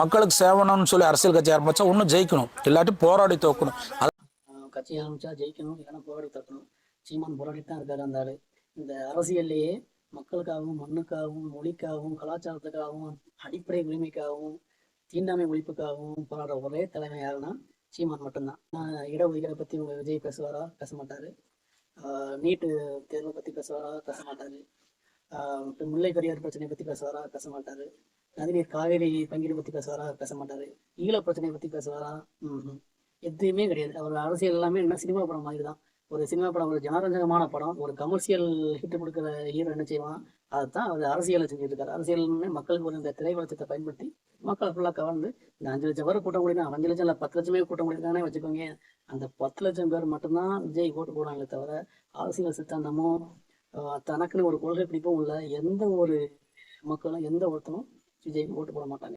மக்களுக்கு சேவனம்னு சொல்லி அரசியல் கட்சி ஆரம்பிச்சா இன்னும் ஜெயிக்கணும். இல்லாட்டி போராடி தோக்கணும். ஆஹ் கட்சி ஆரம்பிச்சா ஜெயிக்கணும் இல்லைன்னா போராடி தோக்கணும். சீமான் போராடி தான் இருக்காரு அந்த ஆளு. இந்த அரசியல்லையே மக்களுக்காகவும் மண்ணுக்காகவும் மொழிக்காகவும் கலாச்சாரத்துக்காகவும் அடிப்படை உரிமைக்காகவும் தீண்டாமை ஒழிப்புக்காகவும் போராடுற ஒரே தலைமை யாருன்னா சீமான் மட்டும்தான். நான் இடஒதுக்கீடை பற்றி உங்க விஜய் பேசுவாரா? பேச மாட்டாரு. நீட்டு தேர்வை பற்றி பேசுவாரா? பேச மாட்டாரு. முல்லை பெரியார் பிரச்சனையை பற்றி பேசுவாரா? பேச மாட்டாரு. நதிநீர் காவேரி பங்கீடு பற்றி பேசுவாரா? பேச மாட்டாரு. ஈழ பிரச்சனையை பற்றி பேசுவாரா? ம் எதுவுமே கிடையாது. அவர் அரசியல் எல்லாமே என்ன சினிமா படம் மாதிரி தான் ஒரு சினிமா படம் ஒரு ஜனரஞ்சகமான படம் ஒரு கமர்ஷியல் ஹிட் கொடுக்குற ஹீரோ என்ன செய்வான்? அதுதான் அவர் அரசியலை செஞ்சுட்டு இருக்காரு அரசியல்னு மக்களுக்கு ஒரு இந்த திரை பயன்படுத்தி மக்களை ஃபுல்லாக கவர்ந்து இந்த அஞ்சு லட்சம் பேர் கூட்டம் கூடினா அஞ்சு லட்சம் இல்லை பத்து லட்சமே கூட்டம் கூடினானே வச்சுக்கோங்க. அந்த பத்து லட்சம் பேர் மட்டும்தான் விஜய் ஓட்டு போடுறாங்களே தவிர அரசியல் சித்தாந்தமும் தனக்குன்னு ஒரு கொள்கை பிடிப்பும் உள்ள எந்த ஒரு மக்களும் எந்த ஒருத்தனும் விஜய் ஓட்டு போட மாட்டாங்க